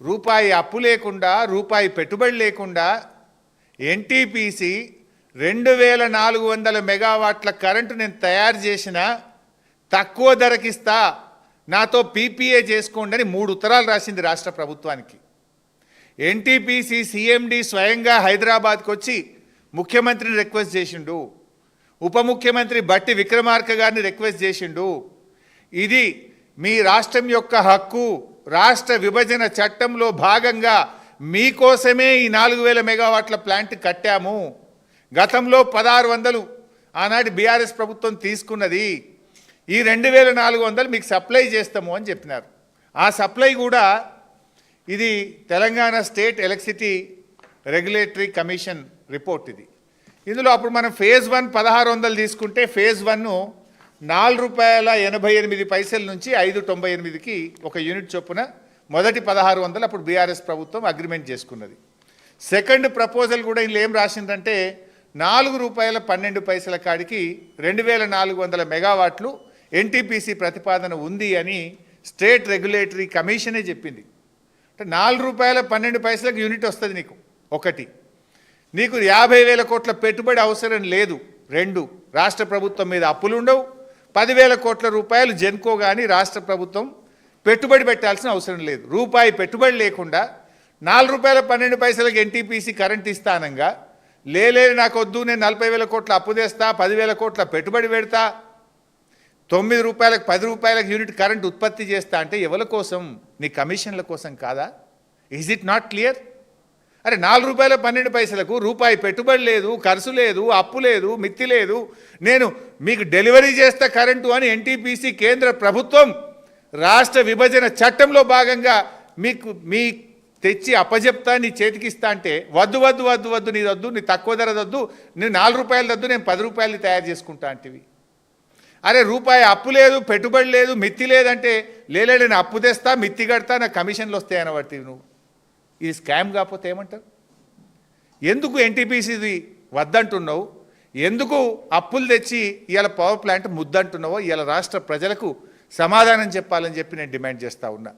రూపాయి అప్పు లేకుండా రూపాయి పెట్టుబడి లేకుండా ఎన్టీపీసీ రెండు వేల నాలుగు వందల మెగావాట్ల కరెంటు నేను తయారు చేసిన తక్కువ ధరకిస్తా నాతో పీపీఏ చేసుకోండి అని మూడు ఉత్తరాలు రాసింది రాష్ట్ర ప్రభుత్వానికి. ఎన్టీపీసీ సీఎండి స్వయంగా హైదరాబాద్కి వచ్చి ముఖ్యమంత్రిని రిక్వెస్ట్ చేసిండు. ఉప ముఖ్యమంత్రి బట్టి విక్రమార్క గారిని రిక్వెస్ట్ చేసిండు. ఇది మీ రాష్ట్రం యొక్క హక్కు రాష్ట్ర విభజన చట్టంలో భాగంగా మీకోసమే ఈ నాలుగు వేల మెగావాట్ల ప్లాంట్ కట్టాము. గతంలో పదహారు వందలు ఆనాటి బీఆర్ఎస్ ప్రభుత్వం తీసుకున్నది. ఈ రెండు వేల నాలుగు వందలు మీకు సప్లై చేస్తాము అని చెప్పినారు. ఆ సప్లై కూడా ఇది Telangana state electricity regulatory commission report ఇది. ఇందులో అప్పుడు మనం ఫేజ్ వన్ పదహారు వందలు తీసుకుంటే ఫేజ్ వన్ను నాలుగు రూపాయల ఎనభై ఎనిమిది పైసల నుంచి ఐదు తొంభై ఎనిమిదికి ఒక యూనిట్ చొప్పున మొదటి పదహారు వందలు అప్పుడు బీఆర్ఎస్ ప్రభుత్వం అగ్రిమెంట్ చేసుకున్నది. సెకండ్ ప్రపోజల్ కూడా ఇందులో ఏం రాసిందంటే నాలుగు రూపాయల పన్నెండు పైసల కాడికి రెండు వేల నాలుగు వందల మెగావాట్లు ఎన్టీపీసీ ప్రతిపాదన ఉంది అని స్టేట్ రెగ్యులేటరీ కమిషనే చెప్పింది. అంటే నాలుగు రూపాయల పన్నెండు పైసలకు యూనిట్ వస్తుంది నీకు ఒకటి. నీకు యాభై వేల కోట్ల పెట్టుబడి అవసరం లేదు రెండు. రాష్ట్ర ప్రభుత్వం మీద అప్పులు ఉండవు పదివేల కోట్ల రూపాయలు జెన్కో కానీ రాష్ట్ర ప్రభుత్వం పెట్టుబడి పెట్టాల్సిన అవసరం లేదు. రూపాయి పెట్టుబడి లేకుండా నాలుగు రూపాయల పన్నెండు పైసలకు ఎన్టీపీసీ కరెంట్ ఇస్తానంగా లేలేదు నాకు వద్దు నేను నలభై వేల కోట్ల అప్పు తెస్తా పదివేల కోట్ల పెట్టుబడి పెడతా తొమ్మిది రూపాయలకు పది రూపాయలకు యూనిట్ కరెంట్ ఉత్పత్తి చేస్తా అంటే ఎవరి కోసం? నీ కమిషన్ల కోసం కాదా? ఈజ్ ఇట్ నాట్ క్లియర్ అరే నాలుగు రూపాయల పన్నెండు పైసలకు రూపాయి పెట్టుబడి లేదు ఖర్చు లేదు అప్పు లేదు మిత్తి లేదు. నేను మీకు డెలివరీ చేస్తా కరెంటు అని ఎన్టీపీసీ కేంద్ర ప్రభుత్వం రాష్ట్ర విభజన చట్టంలో భాగంగా మీకు మీ తెచ్చి అప్పజెప్తా నీ చేతికిస్తా అంటే వద్దు వద్దు వద్దు వద్దు నీ వద్దు నీ తక్కువ ధర వద్దు నేను నాలుగు రూపాయలు వద్దు నేను పది రూపాయలు తయారు చేసుకుంటా అంటివి. అరే రూపాయి అప్పు లేదు పెట్టుబడి లేదు మిత్తి లేదంటే లేలే నేను అప్పు తెస్తా మిత్తి కడతా నా కమిషన్లు వస్తాయి అనబట్టి నువ్వు. ఇది స్కామ్ కాకపోతే ఏమంటారు? ఎందుకు ఎన్టీపీసీది వద్దంటున్నావు? ఎందుకు అప్పులు తెచ్చి ఇవాళ పవర్ ప్లాంట్ ముద్దంటున్నావో? ఇవాళ రాష్ట్ర ప్రజలకు సమాధానం చెప్పాలని చెప్పి నేను డిమాండ్ చేస్తా ఉన్నా.